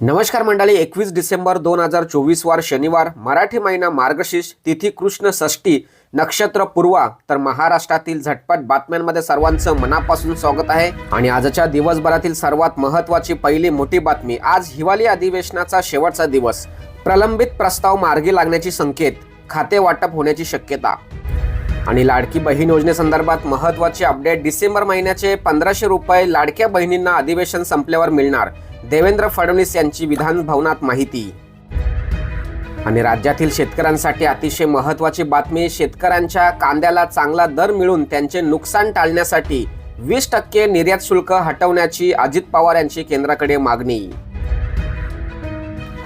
नमस्कार मंडळी एकवीस डिसेंबर दोन हजार चोवीस वार शनिवार मराठी महिना मार्गशीर्ष तिथी कृष्ण षष्ठी नक्षत्र पूर्वा तर महाराष्ट्रातील झटपट बातम्यांमध्ये सर्वांचं मनापासून स्वागत आहे. आणि आजच्या दिवसभरातील सर्वात महत्वाची पहिली मोठी बातमी आज हिवाळी अधिवेशनाचा शेवटचा दिवस. प्रलंबित प्रस्ताव मार्गी लागण्याची संकेत खाते वाटप होण्याची शक्यता. आणि लाडकी बहीण योजनेसंदर्भात महत्त्वाचे अपडेट डिसेंबर महिन्याचे पंधराशे रुपये लाडक्या बहिणींना अधिवेशन संपल्यावर मिळणार. देवेंद्र फडणवीस यांची विधान भवनात माहिती. आणि राज्यातील शेतकऱ्यांसाठी अतिशय महत्वाची बातमी शेतकऱ्यांच्या कांद्याला चांगला दर मिळून त्यांचे नुकसान टाळण्यासाठी वीस टक्के निर्यात शुल्क हटवण्याची अजित पवार यांची केंद्राकडे मागणी.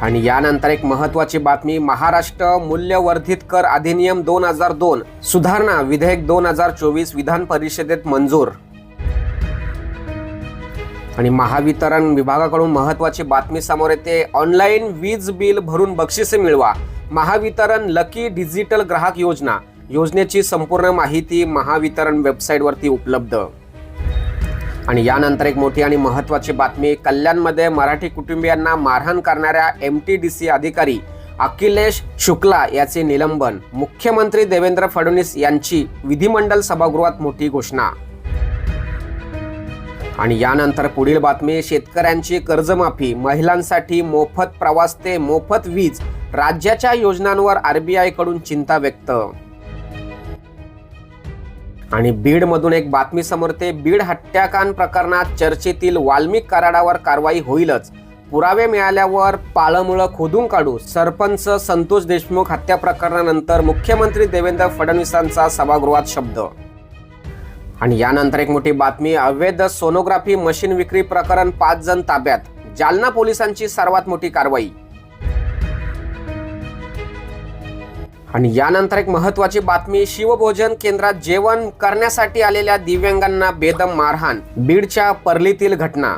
आणि यानंतर एक महत्वाची बातमी महाराष्ट्र मूल्यवर्धित कर अधिनियम दोन हजार दोन सुधारणा विधेयक दोन हजार चोवीस विधान परिषदेत मंजूर. आणि महावितरण विभागाकडून महत्वाची बातमी समोर येते. ऑनलाईन वीज बिल भरून बक्षिसे मिळवा. महावितरण लकी डिजिटल ग्राहक योजना. योजनेची संपूर्ण माहिती महावितरण वेबसाईटवरती उपलब्ध. आणि यानंतर एक मोठी आणि महत्वाची बातमी कल्याणमध्ये मराठी कुटुंबियांना मारहाण करणाऱ्या एम टी डी सी अधिकारी अखिलेश शुक्ला याचे निलंबन. मुख्यमंत्री देवेंद्र फडणवीस यांची विधिमंडळ सभागृहात मोठी घोषणा. आणि यानंतर पुढील बातमी शेतकऱ्यांची कर्जमाफी महिलांसाठी मोफत प्रवास ते मोफत वीज राज्याच्या योजनांवर आरबीआयकडून चिंता व्यक्त. आणि बीड मधून एक बातमी समोरते बीड हत्याकांड प्रकरणात चर्चेतील वाल्मिक कराडावर कारवाई होईलच. पुरावे मिळाल्यावर पाळमुळं खोदून काढू. सरपंच संतोष देशमुख हत्या प्रकरणानंतर मुख्यमंत्री देवेंद्र फडणवीसांचा सभागृहात शब्द. आणि यानंतर एक मोठी बातमी अवैध सोनोग्राफी मशीन विक्री प्रकरण पाच जण ताब्यात जालना पोलिसांची सर्वात मोठी कारवाई. आणि यानंतर एक महत्वाची बातमी शिवभोजन केंद्रात जेवण करण्यासाठी आलेल्या दिव्यांगांना बेदम मारहाण बीडच्या परलीतील घटना.